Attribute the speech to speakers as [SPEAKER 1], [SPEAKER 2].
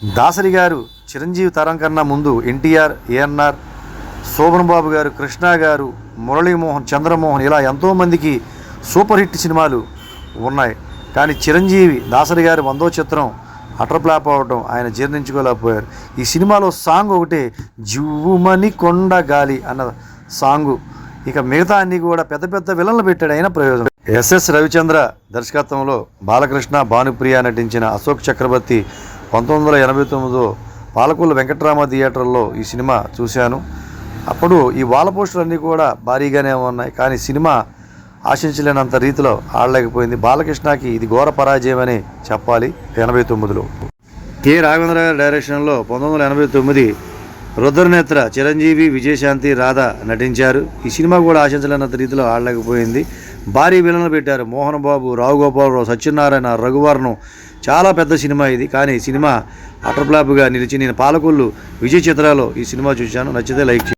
[SPEAKER 1] దాసరి గారు చిరంజీవి తరం కన్నా ముందు ఎన్టీఆర్ ఏఎన్ఆర్ శోభన్ బాబు గారు కృష్ణ గారు మురళీమోహన్ చంద్రమోహన్ ఇలా ఎంతోమందికి సూపర్ హిట్ సినిమాలు ఉన్నాయి. కానీ చిరంజీవి దాసరి గారి వందో చిత్రం అటర్ప్లాప్ అవ్వడం ఆయన జీర్ణించుకోలేకపోయారు. ఈ సినిమాలో సాంగ్ ఒకటే జువ్వుమని కొండ గాలి అన్న సాంగు. ఇక మిగతా అన్ని కూడా పెద్ద పెద్ద విలన్లు పెట్టాడు అయినా ప్రయోజనం. ఎస్ఎస్ రవిచంద్ర దర్శకత్వంలో బాలకృష్ణ భానుప్రియ నటించిన అశోక్ చక్రవర్తి పంతొమ్మిది వందల ఎనభై తొమ్మిదిలో పాలకొల్లు వెంకట్రామ థియేటర్లో ఈ సినిమా చూశాను. అప్పుడు ఈ వాల్ పోస్టర్ అన్నీ కూడా భారీగానే ఉన్నాయి. కానీ సినిమా ఆశించలేనంత రీతిలో ఆడలేకపోయింది. బాలకృష్ణకి ఇది ఘోర పరాజయం అని చెప్పాలి ఎనభై తొమ్మిదిలో. కె. రాఘవేంద్ర గారి డైరెక్షన్లో పంతొమ్మిది వందల ఎనభై తొమ్మిది రుద్రనేత్ర చిరంజీవి విజయశాంతి రాధ నటించారు. ఈ సినిమా కూడా ఆశించలేనంత రీతిలో ఆడలేకపోయింది. భారీ విలన్లు పెట్టారు. మోహన్ బాబు రావు గోపాలరావు సత్యనారాయణ రఘువర్ణం. చాలా పెద్ద సినిమా ఇది. కానీ సినిమా అటర్ ఫ్లాప్గా నిలిచి నేను పాలకొల్లు విజయ్ చిత్రాలో ఈ సినిమా చూశాను. నచ్చితే లైక్ చేయండి.